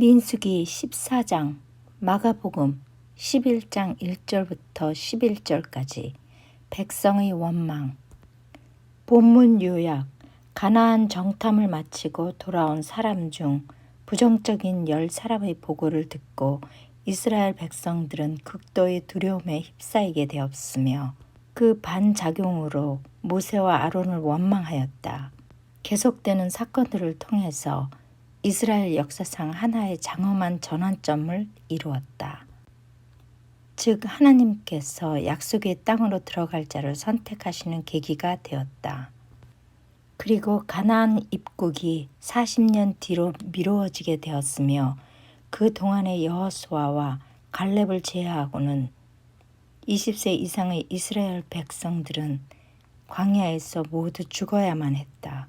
민수기 14장, 마가복음 11장 1절부터 11절까지 백성의 원망 본문 요약 가나안 정탐을 마치고 돌아온 사람 중 부정적인 열 사람의 보고를 듣고 이스라엘 백성들은 극도의 두려움에 휩싸이게 되었으며 그 반작용으로 모세와 아론을 원망하였다. 계속되는 사건들을 통해서 이스라엘 역사상 하나의 장엄한 전환점을 이루었다. 즉 하나님께서 약속의 땅으로 들어갈 자를 선택하시는 계기가 되었다. 그리고 가나안 입국이 40년 뒤로 미루어지게 되었으며 그 동안의 여호수아와 갈렙을 제외하고는 20세 이상의 이스라엘 백성들은 광야에서 모두 죽어야만 했다.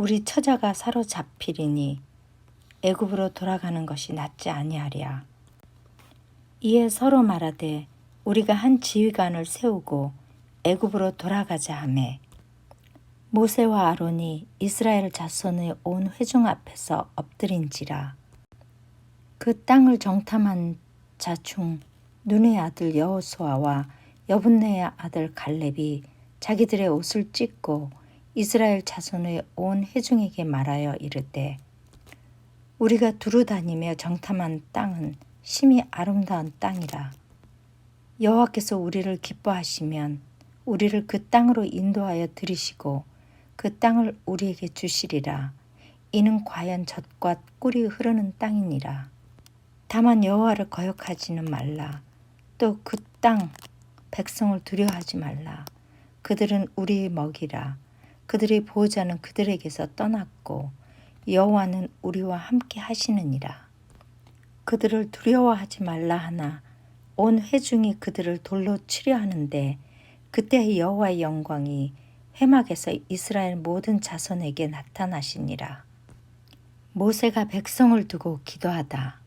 우리 처자가 사로잡히리니 애굽으로 돌아가는 것이 낫지 아니하랴. 이에 서로 말하되 우리가 한 지휘관을 세우고 애굽으로 돌아가자 하매 모세와 아론이 이스라엘 자손의 온 회중 앞에서 엎드린지라. 그 땅을 정탐한 자중 눈의 아들 여호수아와 여분네의 아들 갈렙이 자기들의 옷을 찢고 이스라엘 자손의 온 회중에게 말하여 이르되 우리가 두루 다니며 정탐한 땅은 심히 아름다운 땅이라. 여호와께서 우리를 기뻐하시면 우리를 그 땅으로 인도하여 들이시고 그 땅을 우리에게 주시리라. 이는 과연 젖과 꿀이 흐르는 땅이니라. 다만 여호와를 거역하지는 말라. 또 그 땅 백성을 두려워하지 말라. 그들은 우리의 먹이라 그들의 보호자는 그들에게서 떠났고 여호와는 우리와 함께 하시느니라. 그들을 두려워하지 말라 하나 온 회중이 그들을 돌로 치려 하는데 그때 여호와의 영광이 회막에서 이스라엘 모든 자손에게 나타나시니라. 모세가 백성을 두고 기도하다.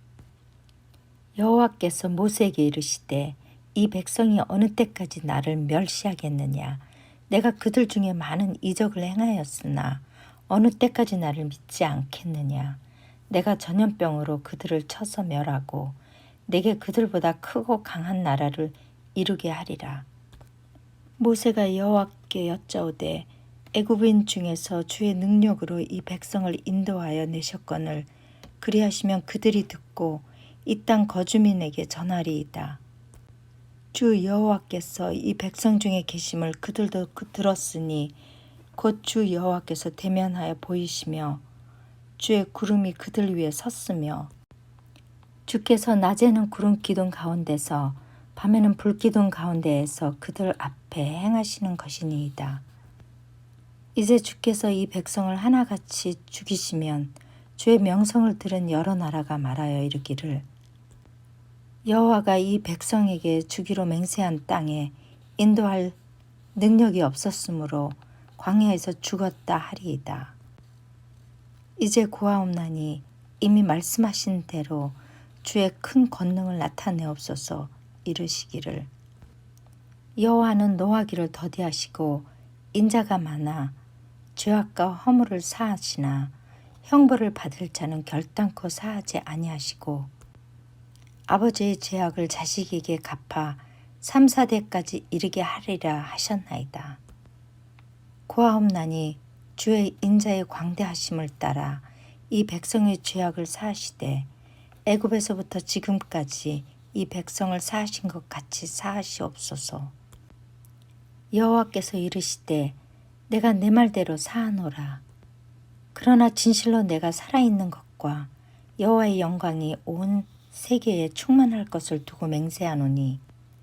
여호와께서 모세에게 이르시되 이 백성이 어느 때까지 나를 멸시하겠느냐 내가 그들 중에 많은 이적을 행하였으나 어느 때까지 나를 믿지 않겠느냐 내가 전염병으로 그들을 쳐서 멸하고 내게 그들보다 크고 강한 나라를 이루게 하리라 모세가 여호와께 여짜오되 애굽인 중에서 주의 능력으로 이 백성을 인도하여 내셨거늘 그리하시면 그들이 듣고 이 땅 거주민에게 전하리이다. 주 여호와께서 이 백성 중에 계심을 그들도 그 들었으니 곧 주 여호와께서 대면하여 보이시며 주의 구름이 그들 위에 섰으며 주께서 낮에는 구름 기둥 가운데서 밤에는 불 기둥 가운데에서 그들 앞에 행하시는 것이니이다. 이제 주께서 이 백성을 하나같이 죽이시면 주의 명성을 들은 여러 나라가 말하여 이르기를 여호와가 이 백성에게 주기로 맹세한 땅에 인도할 능력이 없었으므로 광야에서 죽었다 하리이다. 이제 고아옵나니 이미 말씀하신 대로 주의 큰 권능을 나타내옵소서 이르시기를 여호와는 노하기를 더디하시고 인자가 많아 죄악과 허물을 사하시나 형벌을 받을 자는 결단코 사하지 아니하시고 아버지의 죄악을 자식에게 갚아 3, 4대까지 이르게 하리라 하셨나이다. 고아옵나니 주의 인자의 광대하심을 따라 이 백성의 죄악을 사하시되 애굽에서부터 지금까지 이 백성을 사하신 것 같이 사하시옵소서. 여호와께서 이르시되 내가 내 말대로 사하노라. 그러나 진실로 내가 살아있는 것과 여호와의 영광이 온 세계에 충만할 것을 두고 맹세하노니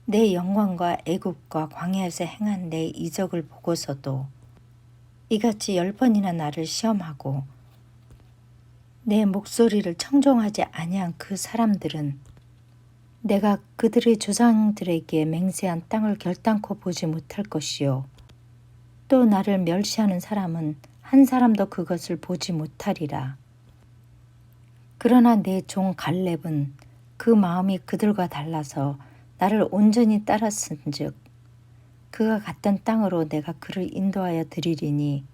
내 영광과 애굽과 광야에서 행한 내 이적을 보고서도 이같이 열 번이나 나를 시험하고 내 목소리를 청종하지 아니한 그 사람들은 내가 그들의 조상들에게 맹세한 땅을 결단코 보지 못할 것이요. 또 나를 멸시하는 사람은 한 사람도 그것을 보지 못하리라. 그러나 내 종 갈렙은 그 마음이 그들과 달라서 나를 온전히 따랐은즉 그가 갔던 땅으로 내가 그를 인도하여 드리리니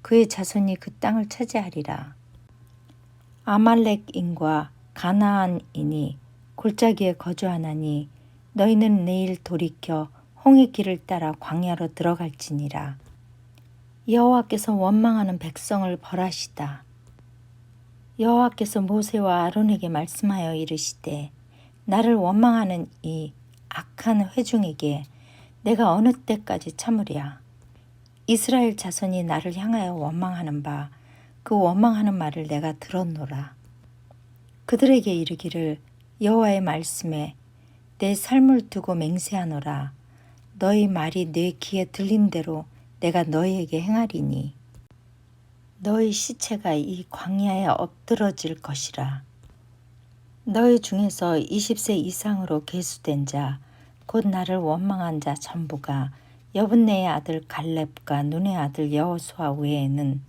그의 자손이 그 땅을 차지하리라. 아말렉인과 가나안인이 골짜기에 거주하나니 너희는 내일 돌이켜 홍해 길을 따라 광야로 들어갈지니라. 여호와께서 원망하는 백성을 벌하시다. 여호와께서 모세와 아론에게 말씀하여 이르시되 나를 원망하는 이 악한 회중에게 내가 어느 때까지 참으랴. 이스라엘 자손이 나를 향하여 원망하는 바 그 원망하는 말을 내가 들었노라. 그들에게 이르기를 여호와의 말씀에 내 삶을 두고 맹세하노라. 너희 말이 내 귀에 들린 대로 내가 너희에게 행하리니 너희 시체가 이 광야에 엎드러질 것이라. 너희 중에서 20세 이상으로 계수된 자, 곧 나를 원망한 자 전부가 여분네의 아들 갈렙과 눈의 아들 여호수아 외에는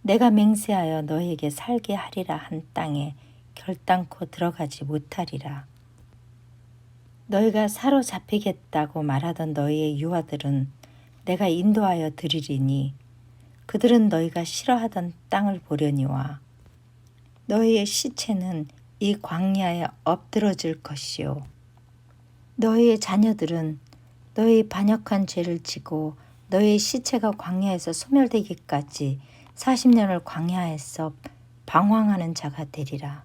내가 맹세하여 너희에게 살게 하리라 한 땅에 결단코 들어가지 못하리라. 너희가 사로잡히겠다고 말하던 너희의 유아들은 내가 인도하여 드리리니 그들은 너희가 싫어하던 땅을 보려니와 너희의 시체는 이 광야에 엎드러질 것이요 너희의 자녀들은 너희 반역한 죄를 지고 너희의 시체가 광야에서 소멸되기까지 40년을 광야에서 방황하는 자가 되리라.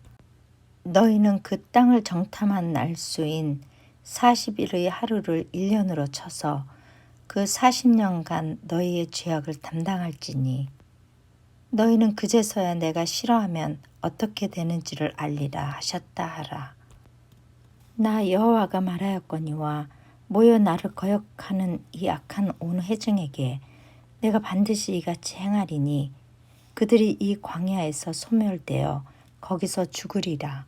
너희는 그 땅을 정탐한 날수인 40일의 하루를 1년으로 쳐서 그 40년간 너희의 죄악을 담당할지니 너희는 그제서야 내가 싫어하면 어떻게 되는지를 알리라 하셨다 하라. 나 여호와가 말하였거니와 모여 나를 거역하는 이 악한 온 회중에게 내가 반드시 이같이 행하리니 그들이 이 광야에서 소멸되어 거기서 죽으리라.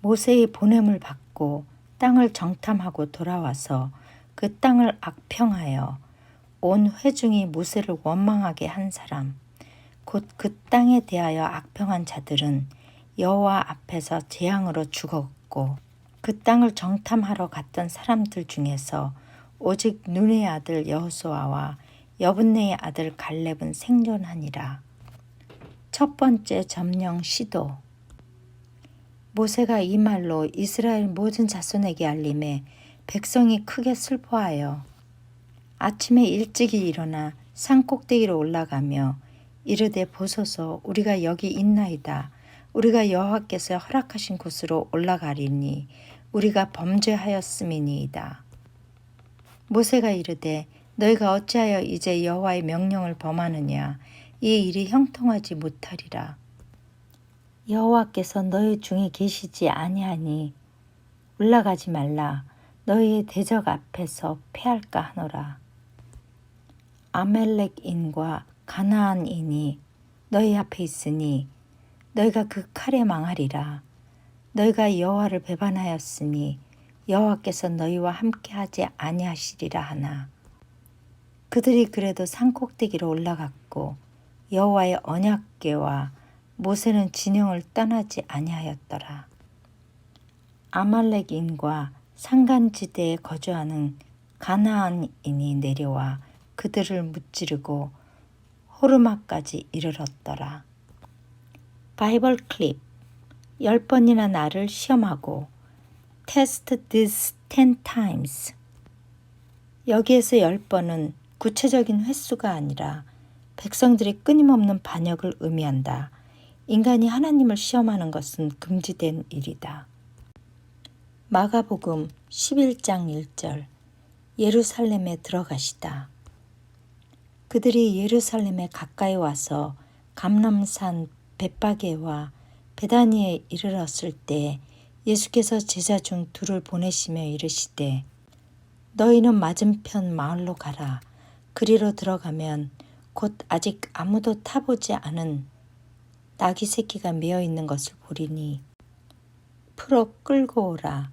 모세의 보냄을 받고 땅을 정탐하고 돌아와서 그 땅을 악평하여 온 회중이 모세를 원망하게 한 사람 곧 그 땅에 대하여 악평한 자들은 여호와 앞에서 재앙으로 죽었고 그 땅을 정탐하러 갔던 사람들 중에서 오직 눈의 아들 여호수아와 여분네의 아들 갈렙은 생존하니라. 첫 번째 점령 시도 모세가 이 말로 이스라엘 모든 자손에게 알림해 백성이 크게 슬퍼하여 아침에 일찍이 일어나 산 꼭대기로 올라가며 이르되 보소서 우리가 여기 있나이다. 우리가 여호와께서 허락하신 곳으로 올라가리니 우리가 범죄하였음이니이다. 모세가 이르되 너희가 어찌하여 이제 여호와의 명령을 범하느냐 이 일이 형통하지 못하리라. 여호와께서 너희 중에 계시지 아니하니 올라가지 말라 너희의 대적 앞에서 패할까 하노라. 아멜렉인과 가나안인이 너희 앞에 있으니 너희가 그 칼에 망하리라. 너희가 여호와를 배반하였으니 여호와께서 너희와 함께하지 아니하시리라 하나. 그들이 그래도 산꼭대기로 올라갔고 여호와의 언약궤와 모세는 진영을 떠나지 아니하였더라. 아말렉인과 산간지대에 거주하는 가나안인이 내려와 그들을 무찌르고 호르마까지 이르렀더라. 바이벌 클립 열 번이나 나를 시험하고 test this ten 여기에서 열 번은 구체적인 횟수가 아니라 백성들의 끊임없는 반역을 의미한다. 인간이 하나님을 시험하는 것은 금지된 일이다. 마가복음 11장 1절 예루살렘에 들어가시다. 그들이 예루살렘에 가까이 와서 감람산 벳바게와 베다니에 이르렀을 때 예수께서 제자 중 둘을 보내시며 이르시되 너희는 맞은편 마을로 가라. 그리로 들어가면 곧 아직 아무도 타보지 않은 나귀 새끼가 메어 있는 것을 보리니 풀어 끌고 오라.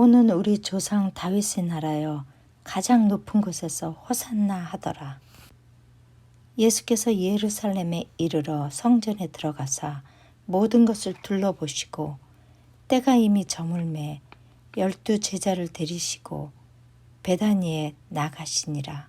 오는 우리 조상 다윗의 나라여 가장 높은 곳에서 호산나 하더라 예수께서 예루살렘에 이르러 성전에 들어가사 모든 것을 둘러보시고 때가 이미 저물매 열두 제자를 데리시고 베다니에 나가시니라.